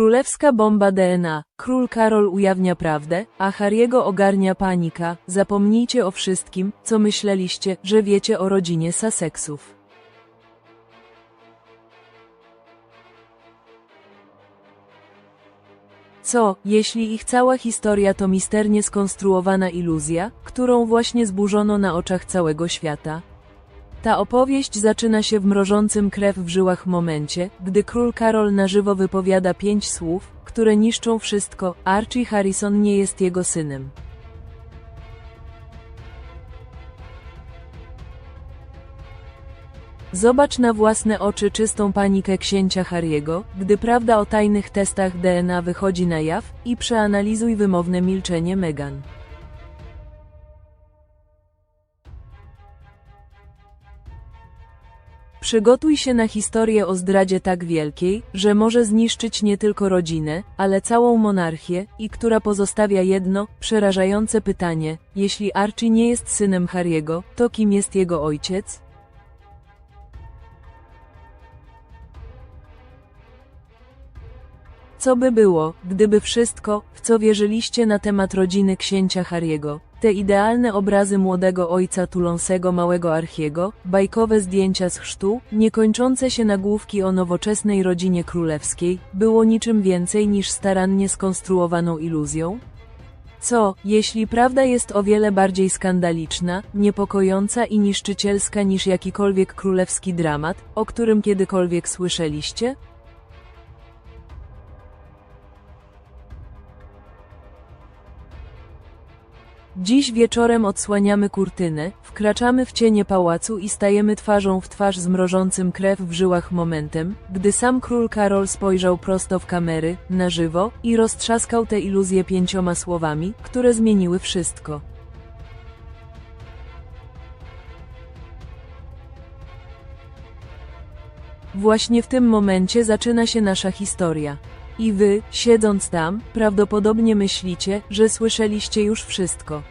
Królewska bomba DNA. Król Karol ujawnia prawdę, a Harry'ego ogarnia panika. Zapomnijcie o wszystkim, co myśleliście, że wiecie o rodzinie Sussexów. Co, jeśli ich cała historia to misternie skonstruowana iluzja, którą właśnie zburzono na oczach całego świata? Ta opowieść zaczyna się w mrożącym krew w żyłach momencie, gdy król Karol na żywo wypowiada pięć słów, które niszczą wszystko, Archie Harrison nie jest jego synem. Zobacz na własne oczy czystą panikę księcia Harry'ego, gdy prawda o tajnych testach DNA wychodzi na jaw, i przeanalizuj wymowne milczenie Meghan. Przygotuj się na historię o zdradzie tak wielkiej, że może zniszczyć nie tylko rodzinę, ale całą monarchię, i która pozostawia jedno, przerażające pytanie: jeśli Archie nie jest synem Harry'ego, to kim jest jego ojciec? Co by było, gdyby wszystko, w co wierzyliście na temat rodziny księcia Harry'ego, te idealne obrazy młodego ojca tuląsego małego Archiego, bajkowe zdjęcia z chrztu, niekończące się nagłówki o nowoczesnej rodzinie królewskiej, było niczym więcej niż starannie skonstruowaną iluzją? Co, jeśli prawda jest o wiele bardziej skandaliczna, niepokojąca i niszczycielska niż jakikolwiek królewski dramat, o którym kiedykolwiek słyszeliście? Dziś wieczorem odsłaniamy kurtynę, wkraczamy w cienie pałacu i stajemy twarzą w twarz z mrożącym krew w żyłach momentem, gdy sam król Karol spojrzał prosto w kamery, na żywo, i roztrzaskał tę iluzję pięcioma słowami, które zmieniły wszystko. Właśnie w tym momencie zaczyna się nasza historia. I wy, siedząc tam, prawdopodobnie myślicie, że słyszeliście już wszystko.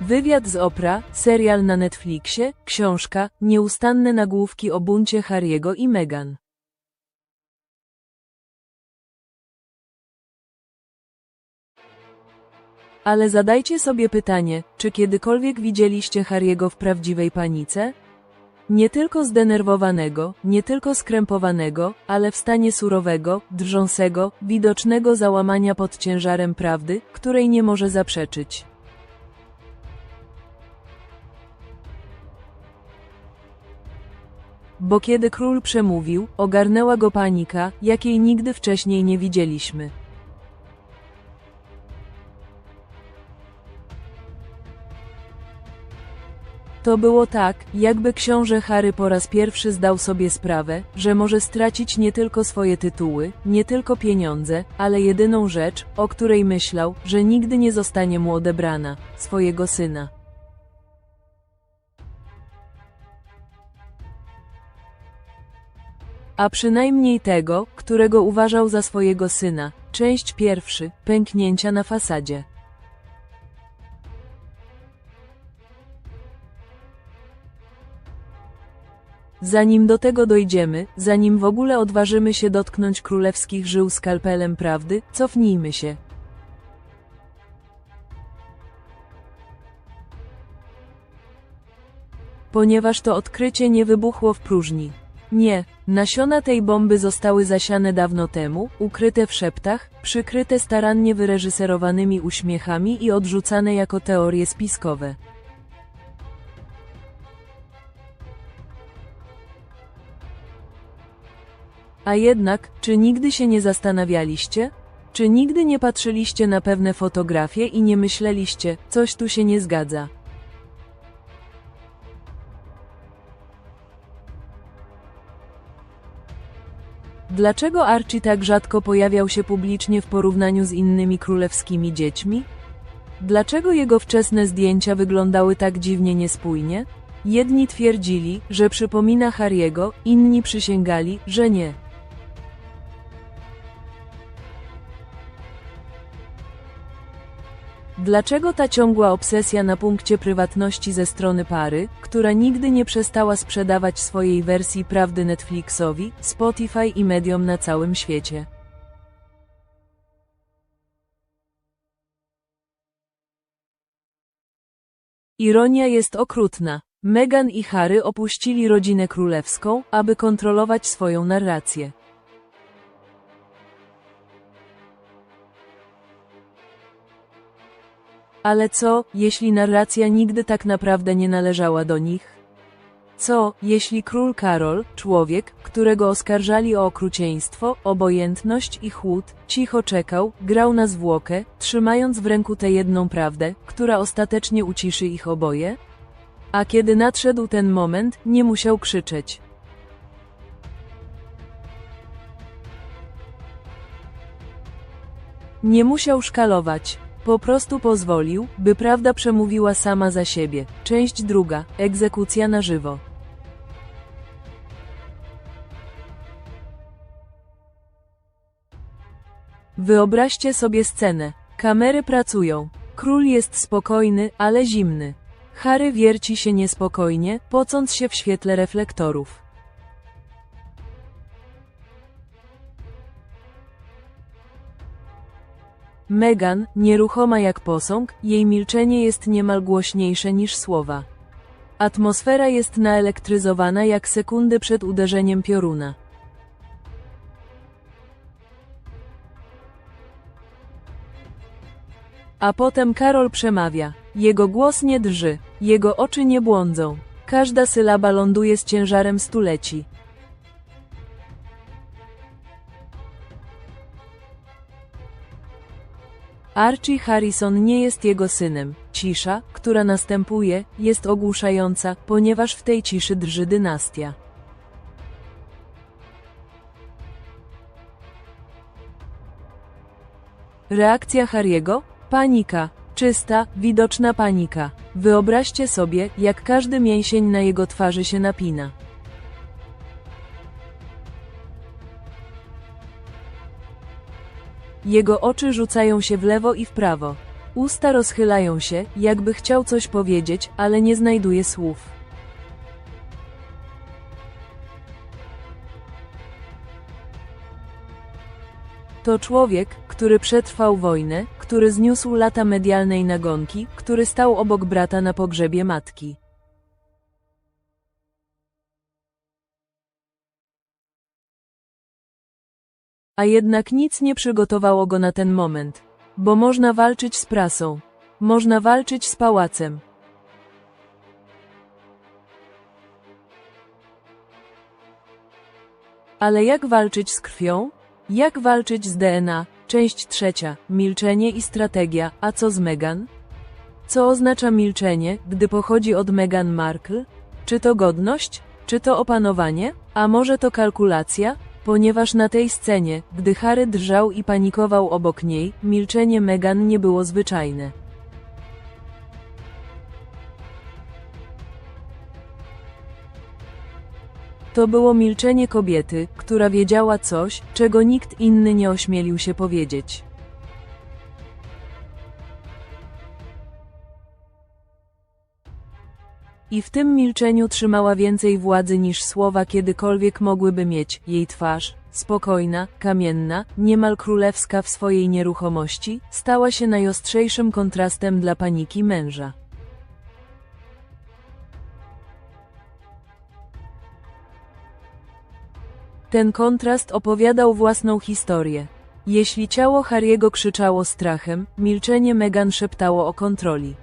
Wywiad z Opra, serial na Netflixie, książka, nieustanne nagłówki o buncie Harry'ego i Meghan. Ale zadajcie sobie pytanie, czy kiedykolwiek widzieliście Harry'ego w prawdziwej panice? Nie tylko zdenerwowanego, nie tylko skrępowanego, ale w stanie surowego, drżącego, widocznego załamania pod ciężarem prawdy, której nie może zaprzeczyć. Bo kiedy król przemówił, ogarnęła go panika, jakiej nigdy wcześniej nie widzieliśmy. To było tak, jakby książę Harry po raz pierwszy zdał sobie sprawę, że może stracić nie tylko swoje tytuły, nie tylko pieniądze, ale jedyną rzecz, o której myślał, że nigdy nie zostanie mu odebrana swojego syna. A przynajmniej tego, którego uważał za swojego syna. Część pierwszy pęknięcia na fasadzie. Zanim do tego dojdziemy, zanim w ogóle odważymy się dotknąć królewskich żył skalpelem prawdy, cofnijmy się. Ponieważ to odkrycie nie wybuchło w próżni. Nie, nasiona tej bomby zostały zasiane dawno temu, ukryte w szeptach, przykryte starannie wyreżyserowanymi uśmiechami i odrzucane jako teorie spiskowe. A jednak, czy nigdy się nie zastanawialiście? Czy nigdy nie patrzyliście na pewne fotografie i nie myśleliście, coś tu się nie zgadza? Dlaczego Archie tak rzadko pojawiał się publicznie w porównaniu z innymi królewskimi dziećmi? Dlaczego jego wczesne zdjęcia wyglądały tak dziwnie niespójnie? Jedni twierdzili, że przypomina Harry'ego, inni przysięgali, że nie. Dlaczego ta ciągła obsesja na punkcie prywatności ze strony pary, która nigdy nie przestała sprzedawać swojej wersji prawdy Netflixowi, Spotify i mediom na całym świecie? Ironia jest okrutna. Meghan i Harry opuścili rodzinę królewską, aby kontrolować swoją narrację. Ale co, jeśli narracja nigdy tak naprawdę nie należała do nich? Co, jeśli król Karol, człowiek, którego oskarżali o okrucieństwo, obojętność i chłód, cicho czekał, grał na zwłokę, trzymając w ręku tę jedną prawdę, która ostatecznie uciszy ich oboje? A kiedy nadszedł ten moment, nie musiał krzyczeć. Nie musiał szkalować. Po prostu pozwolił, by prawda przemówiła sama za siebie. Część druga. Egzekucja na żywo. Wyobraźcie sobie scenę. Kamery pracują. Król jest spokojny, ale zimny. Harry wierci się niespokojnie, pocąc się w świetle reflektorów. Meghan, nieruchoma jak posąg, jej milczenie jest niemal głośniejsze niż słowa. Atmosfera jest naelektryzowana jak sekundy przed uderzeniem pioruna. A potem Karol przemawia. Jego głos nie drży, jego oczy nie błądzą. Każda sylaba ląduje z ciężarem stuleci. Archie Harrison nie jest jego synem. Cisza, która następuje, jest ogłuszająca, ponieważ w tej ciszy drży dynastia. Reakcja Harry'ego? Panika. Czysta, widoczna panika. Wyobraźcie sobie, jak każdy mięsień na jego twarzy się napina. Jego oczy rzucają się w lewo i w prawo. Usta rozchylają się, jakby chciał coś powiedzieć, ale nie znajduje słów. To człowiek, który przetrwał wojnę, który zniósł lata medialnej nagonki, który stał obok brata na pogrzebie matki. A jednak nic nie przygotowało go na ten moment. Bo można walczyć z prasą. Można walczyć z pałacem. Ale jak walczyć z krwią? Jak walczyć z DNA? Część trzecia. Milczenie i strategia. A co z Meghan? Co oznacza milczenie, gdy pochodzi od Meghan Markle? Czy to godność? Czy to opanowanie? A może to kalkulacja? Ponieważ na tej scenie, gdy Harry drżał i panikował obok niej, milczenie Meghan nie było zwyczajne. To było milczenie kobiety, która wiedziała coś, czego nikt inny nie ośmielił się powiedzieć. I w tym milczeniu trzymała więcej władzy niż słowa kiedykolwiek mogłyby mieć. Jej twarz, spokojna, kamienna, niemal królewska w swojej nieruchomości, stała się najostrzejszym kontrastem dla paniki męża. Ten kontrast opowiadał własną historię. Jeśli ciało Harry'ego krzyczało strachem, milczenie Meghan szeptało o kontroli.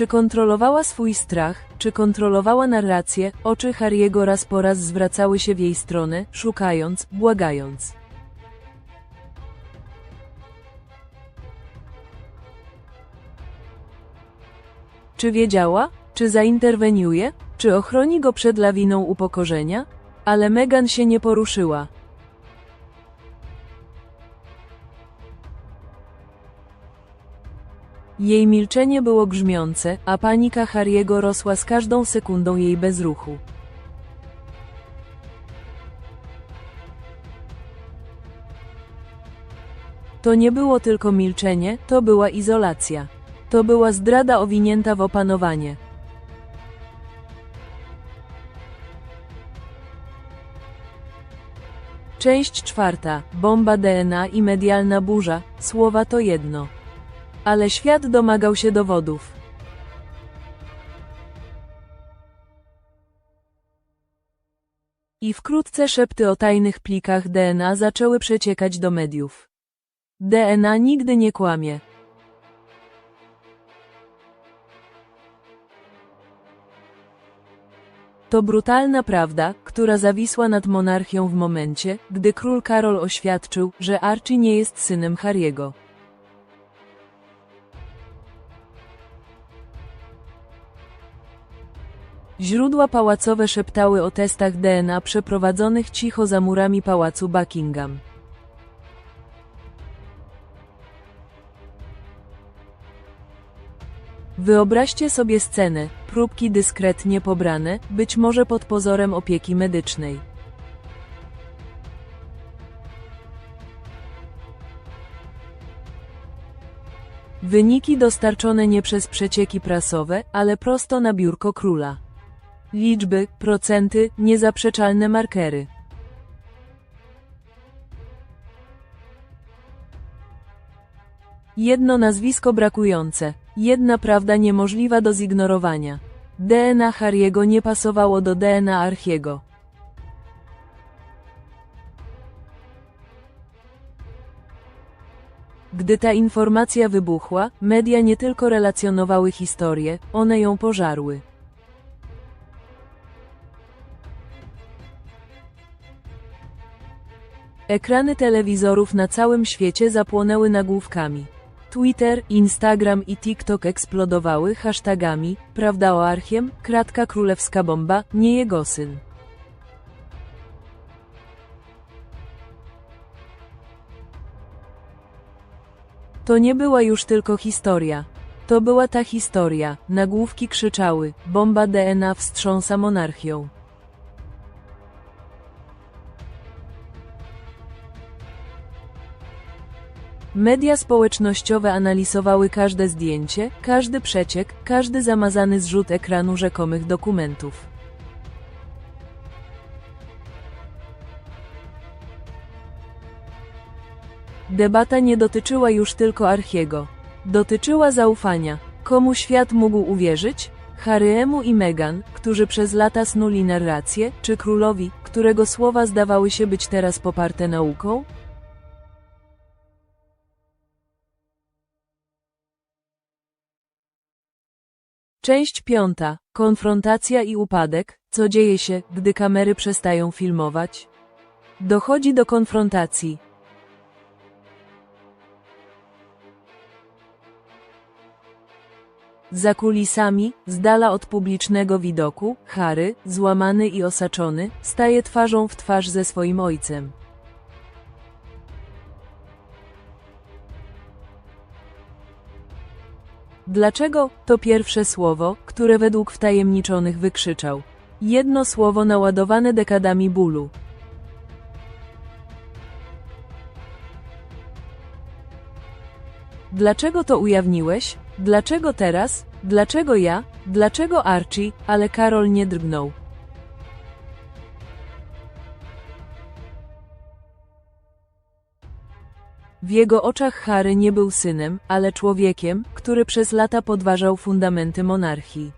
Czy kontrolowała swój strach, czy kontrolowała narrację, oczy Harry'ego raz po raz zwracały się w jej stronę, szukając, błagając. Czy wiedziała? Czy zainterweniuje? Czy ochroni go przed lawiną upokorzenia? Ale Megan się nie poruszyła. Jej milczenie było grzmiące, a panika Harry'ego rosła z każdą sekundą jej bezruchu. To nie było tylko milczenie, to była izolacja. To była zdrada owinięta w opanowanie. Część czwarta. Bomba DNA i medialna burza. Słowa to jedno. Ale świat domagał się dowodów. I wkrótce szepty o tajnych plikach DNA zaczęły przeciekać do mediów. DNA nigdy nie kłamie. To brutalna prawda, która zawisła nad monarchią w momencie, gdy król Karol oświadczył, że Archie nie jest synem Harry'ego. Źródła pałacowe szeptały o testach DNA przeprowadzonych cicho za murami pałacu Buckingham. Wyobraźcie sobie scenę, próbki dyskretnie pobrane, być może pod pozorem opieki medycznej. Wyniki dostarczone nie przez przecieki prasowe, ale prosto na biurko króla. Liczby, procenty, niezaprzeczalne markery. Jedno nazwisko brakujące, jedna prawda niemożliwa do zignorowania. DNA Harry'ego nie pasowało do DNA Archiego. Gdy ta informacja wybuchła, media nie tylko relacjonowały historię, one ją pożarły. Ekrany telewizorów na całym świecie zapłonęły nagłówkami. Twitter, Instagram i TikTok eksplodowały hashtagami Prawda o Archiem, kratka królewska bomba, nie jego syn. To nie była już tylko historia. To była ta historia. Nagłówki krzyczały: Bomba DNA wstrząsa monarchią. Media społecznościowe analizowały każde zdjęcie, każdy przeciek, każdy zamazany zrzut ekranu rzekomych dokumentów. Debata nie dotyczyła już tylko Archiego. Dotyczyła zaufania. Komu świat mógł uwierzyć? Harry'emu i Meghan, którzy przez lata snuli narrację, czy królowi, którego słowa zdawały się być teraz poparte nauką? Część piąta. Konfrontacja i upadek. Co dzieje się, gdy kamery przestają filmować? Dochodzi do konfrontacji. Za kulisami, z dala od publicznego widoku, Harry, złamany i osaczony, staje twarzą w twarz ze swoim ojcem. Dlaczego? To pierwsze słowo, które według wtajemniczonych wykrzyczał. Jedno słowo naładowane dekadami bólu. Dlaczego to ujawniłeś? Dlaczego teraz? Dlaczego ja? Dlaczego Archie? Ale Karol nie drgnął. W jego oczach Harry nie był synem, ale człowiekiem, który przez lata podważał fundamenty monarchii.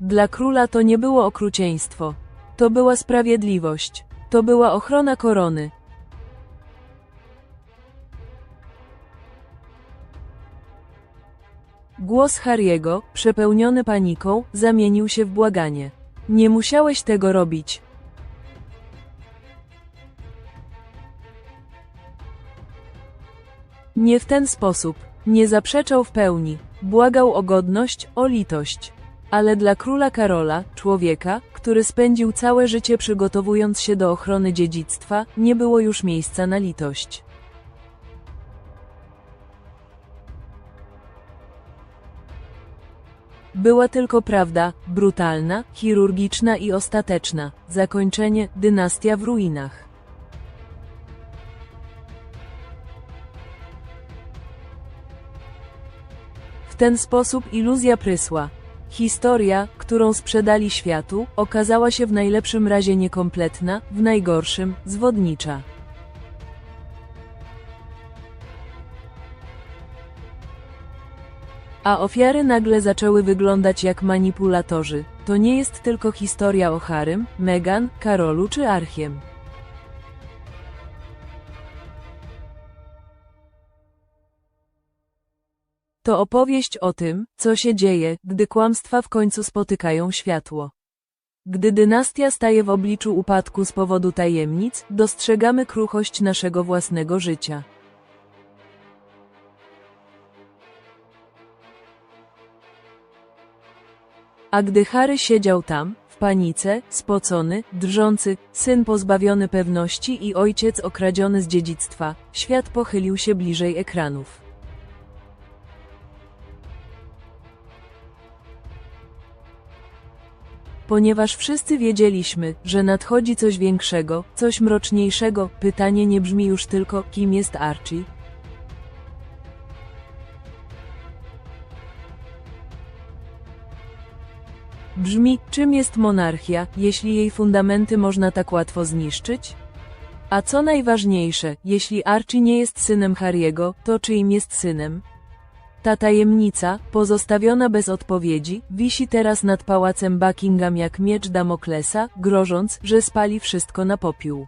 Dla króla to nie było okrucieństwo. To była sprawiedliwość. To była ochrona korony. Głos Harry'ego, przepełniony paniką, zamienił się w błaganie. Nie musiałeś tego robić. Nie w ten sposób. Nie zaprzeczał w pełni. Błagał o godność, o litość. Ale dla króla Karola, człowieka, który spędził całe życie przygotowując się do ochrony dziedzictwa, nie było już miejsca na litość. Była tylko prawda, brutalna, chirurgiczna i ostateczna. Zakończenie, dynastia w ruinach. W ten sposób iluzja prysła. Historia, którą sprzedali światu, okazała się w najlepszym razie niekompletna, w najgorszym zwodnicza. A ofiary nagle zaczęły wyglądać jak manipulatorzy. To nie jest tylko historia o Harrym, Meghan, Karolu czy Archiem. To opowieść o tym, co się dzieje, gdy kłamstwa w końcu spotykają światło. Gdy dynastia staje w obliczu upadku z powodu tajemnic, dostrzegamy kruchość naszego własnego życia. A gdy Harry siedział tam, w panice, spocony, drżący, syn pozbawiony pewności i ojciec okradziony z dziedzictwa, świat pochylił się bliżej ekranów. Ponieważ wszyscy wiedzieliśmy, że nadchodzi coś większego, coś mroczniejszego, pytanie nie brzmi już tylko, kim jest Archie. Brzmi, czym jest monarchia, jeśli jej fundamenty można tak łatwo zniszczyć? A co najważniejsze, jeśli Archie nie jest synem Harry'ego, to czyim jest synem? Ta tajemnica, pozostawiona bez odpowiedzi, wisi teraz nad pałacem Buckingham jak miecz Damoklesa, grożąc, że spali wszystko na popiół.